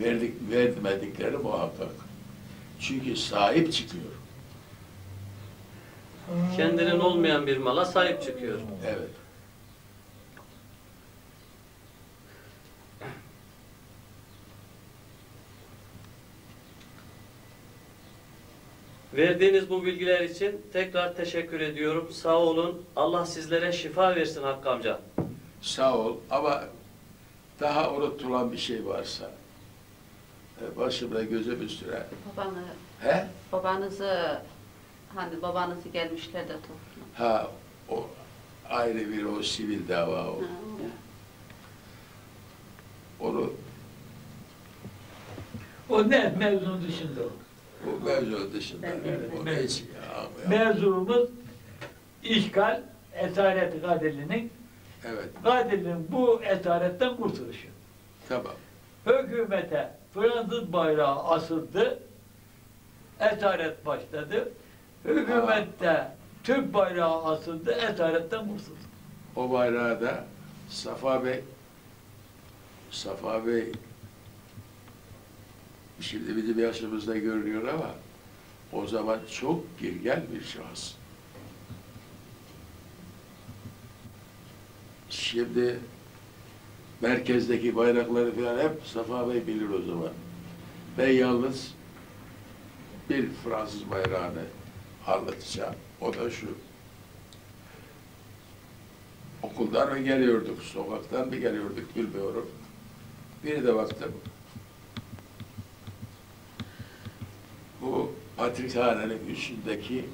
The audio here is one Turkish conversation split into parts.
verdik, vermedikleri muhakkak. Çünkü sahip çıkıyor. Kendinin olmayan bir mala sahip çıkıyor. Evet. Verdiğiniz bu bilgiler için tekrar teşekkür ediyorum. Sağ olun. Allah sizlere şifa versin Hakkı amca. Sağ ol ama daha unutulan bir şey varsa e, başımda gözüm üstüne. Babanı, He? babanızı hani babanızı gelmişler de topla. Ha o ayrı bir o sivil dava o. Ha, Onu O ne mevzunun dışında o. bu mevzu dışında. O ne için ya? Mevzumuz işgal, esaret kadirlinin, Evet, kadirlinin bu esaretten kurtuluşu. tamam. Hükümete Fransız bayrağı asıldı, esaret başladı. Hükümette Türk bayrağı asıldı, esaretten kurtuldu. O bayrağı da Safa Bey, Safa Bey şimdi bizim yaşımızda görünüyor ama o zaman çok girgel bir şahıs. Şimdi merkezdeki bayrakları falan hep Safa Bey bilir o zaman. Ben yalnız bir Fransız bayrağını anlatacağım. O da şu. Okuldan mı geliyorduk, sokaktan mı geliyorduk bilmiyorum. Bir de baktım. Bu Patrikhane'nin üstündeki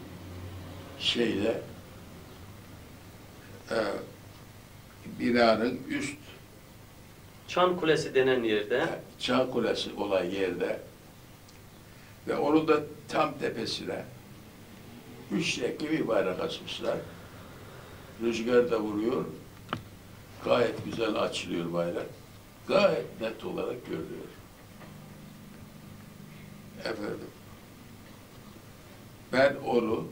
şeyle e, binanın üst Çan Kulesi denen yerde Çağ Kulesi olan yerde ve onun da tam tepesine üç renkli bir bayrak açmışlar. Rüzgar da vuruyor. Gayet güzel açılıyor bayrak. Gayet net olarak görülüyor. Efendim. Ben onu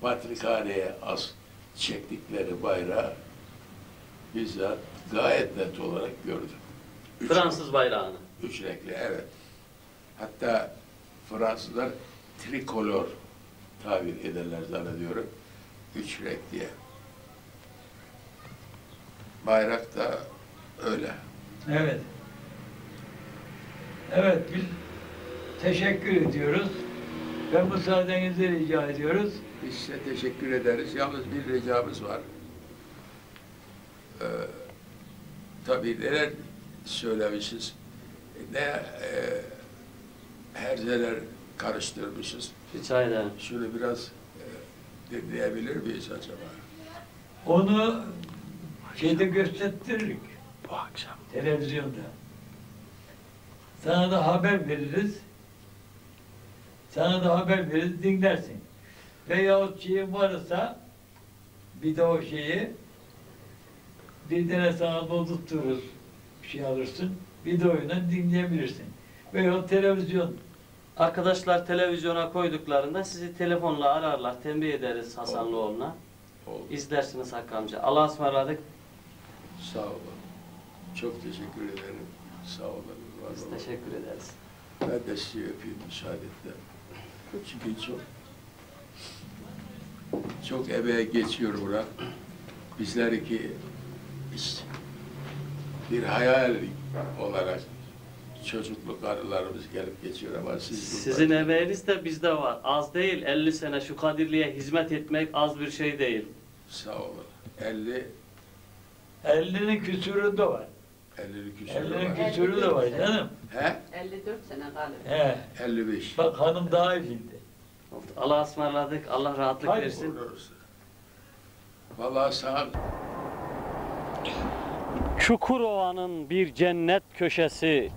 Patrikhane'ye as çektikleri bayrağı bizzat gayet net olarak gördüm. Üç- Fransız bayrağını. Üç renkli, evet. Hatta Fransızlar trikolor tabir ederler zannediyorum. Üç renk diye. Bayrak da öyle. Evet. Evet, biz teşekkür ediyoruz ve müsaadenizi rica ediyoruz. Biz size teşekkür ederiz. Yalnız bir ricamız var. Ee, tabii neler söylemişiz, ne e, herzeler karıştırmışız. Rica ederim. Şunu biraz e, dinleyebilir miyiz acaba? Onu şeyde gösteririk, Bu akşam. televizyonda. Sana da haber veririz. Sana da haber veririz, dinlersin. Veyahut şeyin varsa bir de o şeyi bir tane sana doldurturuz, bir şey alırsın. Bir de oyundan dinleyebilirsin. Veyahut televizyon Arkadaşlar televizyona koyduklarında sizi telefonla ararlar. Tembih ederiz Hasanlıoğlu'na. İzlersiniz Hakkı amca. Allah'a ısmarladık. Sağ olun. Çok teşekkür ederim. Sağ olun. var Biz olun. teşekkür ederiz. Ben de sizi öpeyim müsaadenle. Çünkü çok çok emeğe geçiyor buna. Bizler ki işte bir hayal olarak çocukluk anılarımız gelip geçiyor ama siz Sizin burada- emeğiniz de bizde var. Az değil. 50 sene şu Kadirli'ye hizmet etmek az bir şey değil. sağ olun. 50 50'nin küsürü de var. 50 küsur 50'nin var. küsürü de var canım. He? 54 sene galiba. He. 55. Bak hanım daha iyi bildi. Allah'a ısmarladık. Allah rahatlık Hayır, versin. Olursa. Vallahi sana Çukurova'nın bir cennet köşesi,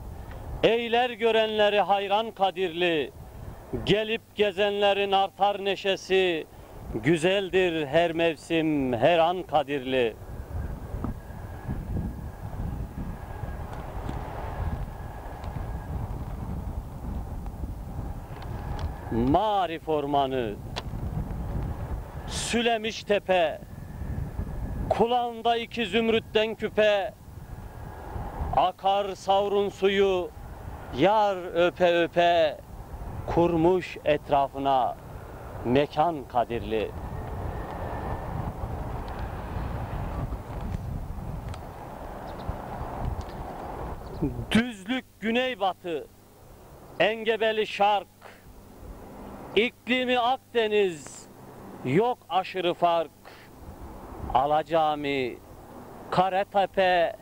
eyler görenleri hayran kadirli, gelip gezenlerin artar neşesi, güzeldir her mevsim, her an kadirli. Marif ormanı, Sülemiş tepe, Kulağında iki zümrütten küpe, akar savrun suyu, Yar öpe öpe kurmuş etrafına mekan kadirli. Düzlük güneybatı, engebeli şark, iklimi Akdeniz, yok aşırı fark. Alacami, Karetepe,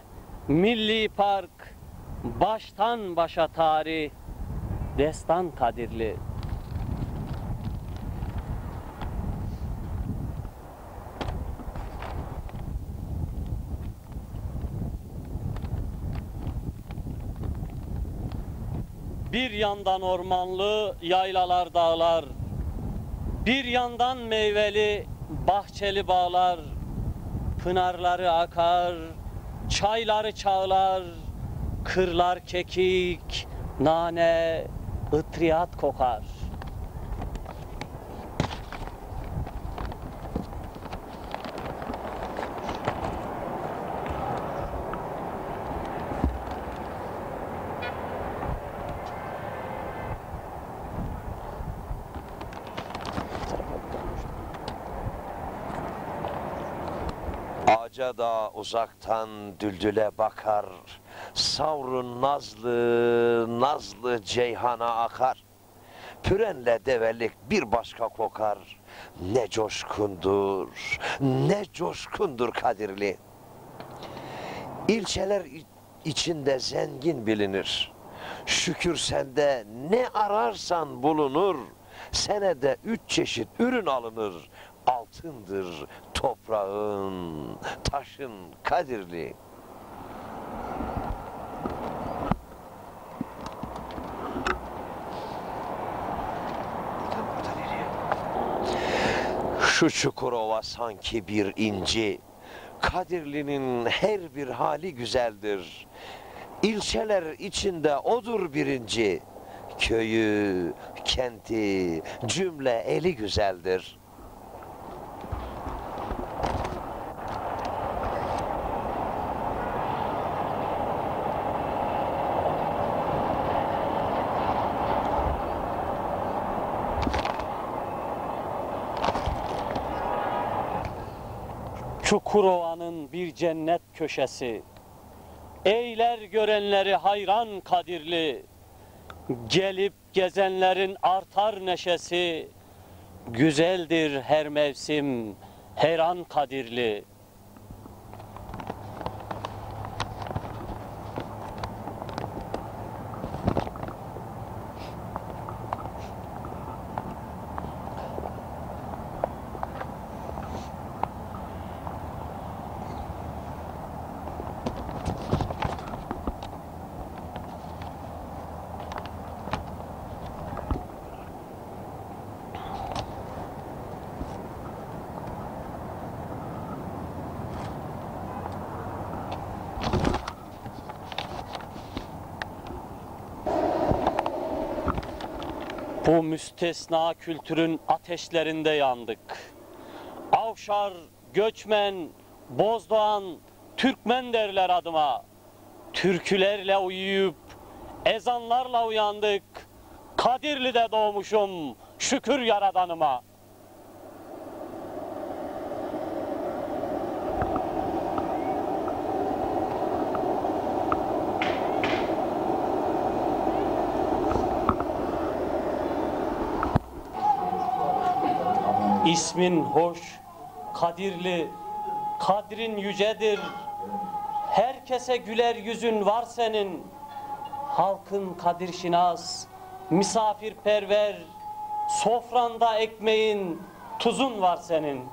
Milli Park, baştan başa tarih, destan kadirli. Bir yandan ormanlı yaylalar dağlar, bir yandan meyveli bahçeli bağlar, pınarları akar, çayları çağlar, kırlar kekik, nane, ıtriyat kokar. Ağaca da uzaktan düldüle bakar. Savrun nazlı, nazlı ceyhana akar. Pürenle develik bir başka kokar. Ne coşkundur, ne coşkundur Kadirli. İlçeler içinde zengin bilinir. Şükür sende ne ararsan bulunur. Senede üç çeşit ürün alınır. Altındır toprağın, taşın Kadirli. Şu Çukurova sanki bir inci. Kadirli'nin her bir hali güzeldir. İlçeler içinde odur birinci. Köyü, kenti, cümle eli güzeldir. Çukurova'nın bir cennet köşesi. Eyler görenleri hayran kadirli. Gelip gezenlerin artar neşesi. Güzeldir her mevsim, her an kadirli. Bu müstesna kültürün ateşlerinde yandık. Avşar, göçmen, bozdoğan, Türkmen derler adıma. Türkülerle uyuyup, ezanlarla uyandık. Kadirli'de doğmuşum, şükür yaradanıma. İsmin hoş, kadirli, kadrin yücedir. Herkese güler yüzün var senin. Halkın kadir şinas, misafirperver, sofranda ekmeğin, tuzun var senin.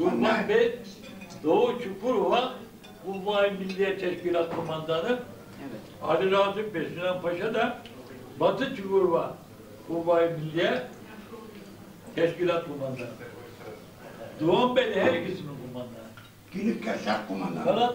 Turman Bey, Doğu Çukurova, Kuvayi Milliye Teşkilat Komandanı. Ali Razım Bey, Sinan Paşa da Batı Çukurova, Kuvayi Milliye Teşkilat Komandanı. Doğan Bey de her ikisinin kumandanı. Günlük yaşar kumandanı. Fakat